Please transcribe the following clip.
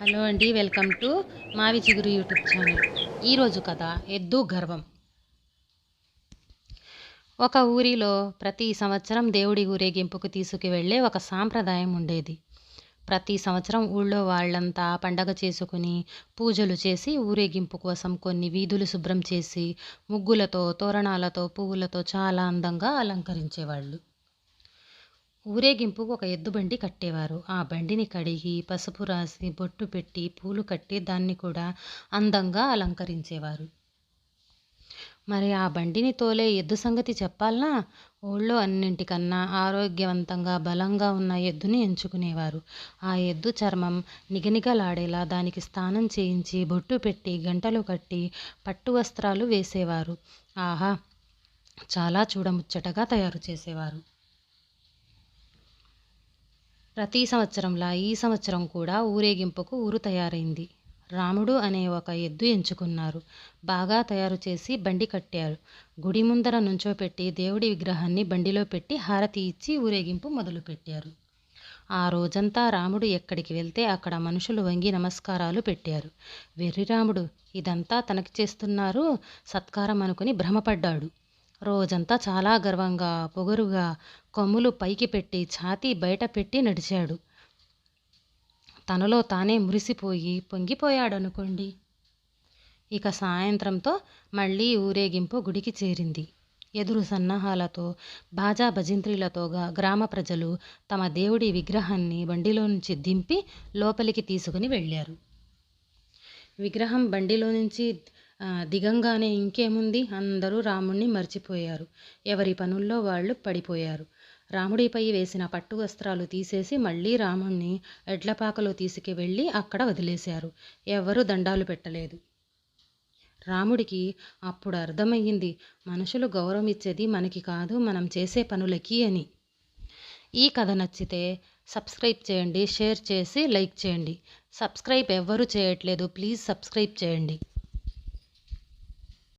Hello అండి welcome to మావి చిగురు యూట్యూబ్ ఛానల్. ఈరోజు కథ ఎద్దు గర్వం. ఒక ఊరిలో ప్రతి సంవత్సరం దేవుడి ఊరేగింపుకు తీసుకువెళ్ళే ఒక సాంప్రదాయం ఉండేది. ప్రతి సంవత్సరం ఊళ్ళో వాళ్ళంతా పండగ చేసుకుని పూజలు చేసి ఊరేగింపు కోసం కొన్ని వీధులు శుభ్రం చేసి ముగ్గులతో తోరణాలతో పువ్వులతో చాలా అందంగా అలంకరించేవాళ్ళు. ఊరేగింపుకు ఒక ఎద్దు బండి కట్టేవారు. ఆ బండిని కడిగి పసుపు రాసి బొట్టు పెట్టి పూలు కట్టి దాన్ని కూడా అందంగా అలంకరించేవారు. మరి ఆ బండిని తోలే ఎద్దు సంగతి చెప్పాలనా? ఊళ్ళో అన్నింటికన్నా ఆరోగ్యవంతంగా బలంగా ఉన్న ఎద్దుని ఎంచుకునేవారు. ఆ ఎద్దు చర్మం నిగనిగలాడేలా దానికి స్నానం చేయించి బొట్టు పెట్టి గంటలు కట్టి పట్టు వస్త్రాలు వేసేవారు. ఆహా! చాలా చూడముచ్చటగా తయారు చేసేవారు. ప్రతి సంవత్సరంలా ఈ సంవత్సరం కూడా ఊరేగింపుకు ఊరు తయారైంది. రాముడు అనే ఒక ఎద్దు ఎంచుకున్నారు. బాగా తయారు చేసి బండి కట్టారు. గుడి ముందర నుంచోపెట్టి దేవుడి విగ్రహాన్ని బండిలో పెట్టి హారతి ఇచ్చి ఊరేగింపు మొదలుపెట్టారు ఆ రోజంతా రాముడు ఎక్కడికి వెళ్తే అక్కడ మనుషులు వంగి నమస్కారాలు పెట్టారు. వెర్రి రాముడు ఇదంతా తనకి చేస్తున్నారు? సత్కారం అనుకుని భ్రమపడ్డాడు. రోజంతా చాలా గర్వంగా పొగరుగా కొమ్ములు పైకి పెట్టి ఛాతీ బయట పెట్టి నడిచాడు. తనలో తానే మురిసిపోయి పొంగిపోయాడనుకోండి. ఇక సాయంత్రంతో మళ్ళీ ఊరేగింపు గుడికి చేరింది. ఎదురు సన్నాహాలతో బాజా భజింత్రీలతోగా గ్రామ ప్రజలు తమ దేవుడి విగ్రహాన్ని బండిలో నుంచి దింపి లోపలికి తీసుకుని వెళ్ళారు. విగ్రహం బండిలో నుంచి దిగంగానే ఇంకేముంది? అందరూ రాముణ్ణి మర్చిపోయారు. ఎవరి పనుల్లో వాళ్ళు పడిపోయారు. రాముడిపై వేసిన పట్టు వస్త్రాలు తీసేసి మళ్ళీ రాముణ్ణి ఎడ్లపాకలో తీసుకువెళ్ళి అక్కడ వదిలేశారు. ఎవరు దండాలు పెట్టలేదు. రాముడికి అప్పుడు అర్థమయ్యింది మనుషులు గౌరవం ఇచ్చేది మనకి కాదు మనం చేసే పనులకి అని. ఈ కథ నచ్చితే సబ్స్క్రైబ్ చేయండి షేర్ చేసి లైక్ చేయండి. సబ్స్క్రైబ్ ఎవ్వరూ చేయట్లేదు ప్లీజ్ సబ్స్క్రైబ్ చేయండి.